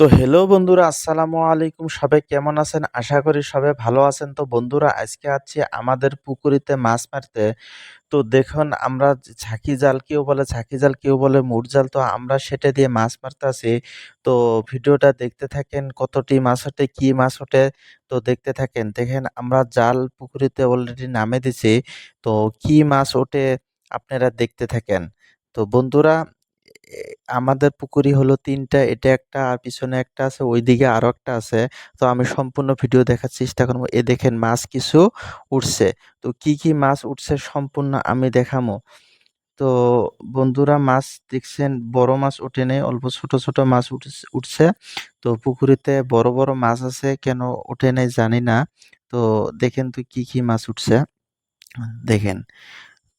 তো হ্যালো বন্ধুরা, আসসালামু আলাইকুম। সবাই কেমন আছেন? আশা করি সবাই ভালো আছেন। তো বন্ধুরা, আজকে আছি আমাদের পুকুরিতে মাছ মারতে। তো দেখুন, আমরা ঝাঁকি জাল কেউ বলে, ঝাঁকি জাল কেউ বলে মুট জাল, তো আমরা সেটা দিয়ে মাছ মারতে আছি তো ভিডিওটা দেখতে থাকেন, কতটি মাছ ওঠে, কি মাছ ওঠে, তো দেখতে থাকেন। দেখেন, আমরা জাল পুকুরিতে অলরেডি নামে দিছি। তো কি মাছ ওঠে, আপনারা দেখতে থাকেন। তো বন্ধুরা আমাদের পুকুরি হলো ৩ টা। এটা একটা আর পিছনে একটা আছে, ওইদিকে আরও একটা আছে। তো আমি সম্পূর্ণ ভিডিও দেখার চেষ্টা করব এ দেখেন মাছ কিছু উঠছে। তো কি, কি মাছ উঠছে সম্পূর্ণ আমি দেখামো তো বন্ধুরা মাছ দেখছেন বড় মাছ ওঠে নাই, অল্প ছোট, ছোট মাছ উঠছে। তো পুকুরেতে বড়, বড় মাছ আছে কেন ওঠে নাই জানি না। তো দেখেন তো কি, কি মাছ উঠছে। দেখেন।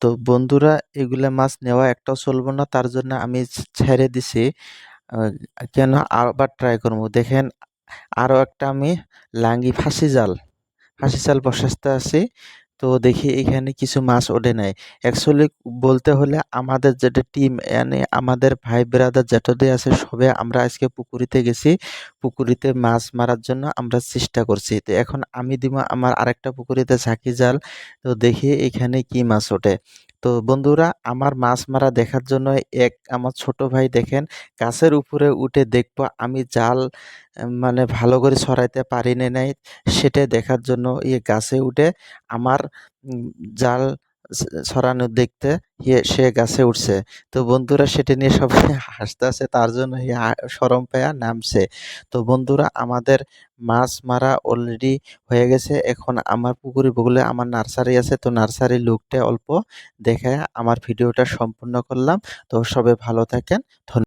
তো বন্ধুরা এগুলো মাছ নেওয়া একটাও চলবো না। তার জন্য আমি ছেড়ে দিছি। কেন আবার ট্রাই করব দেখেন আরও একটা আমি লাঙ্গি ফাঁসি জাল, ফাঁসি জাল বসাতে আছি। তো দেখি এখানে কিছু মাছ ওঠে নাই। অ্যাকচুয়ালি বলতে হলে আমাদের যেটা টিম মানে আমাদের ভাই ব্রাদার যেটাতে আছে সবে আমরা আজকে পুকুরিতে গেছি। পুকুরিতে মাছ মারার জন্য আমরা চেষ্টা করছি। তো এখন আমি দিব আমার আরেকটা পুকুরিতে ঝাঁকি জাল। তো দেখি এখানে কি মাছ ওঠে। তো বন্ধুরা, আমার মাছ মারা দেখার জন্য এক আমার ছোট ভাই দেখেন, গাছের উপরে উঠে দেখব আমি জাল মানে ভালো করে সরাইতে পারি না নাই সেটা দেখার জন্য ইয়ে গাছে উঠে আমার জাল ছড়ানো দেখতে সে গাছে উঠছে। তো বন্ধুরা সেটা নিয়ে সবাই হাসতেছে তার জন্য সরম পেয়া নামছে। তো বন্ধুরা আমাদের মাছ মারা অলরেডি হয়ে গেছে। এখন আমার পুকুরি বগুলে আমার নার্সারি আছে। তো নার্সারি লুকটা অল্প দেখে আমার ভিডিওটা সম্পূর্ণ করলাম। তো সবাই ভালো থাকেন। ধন্য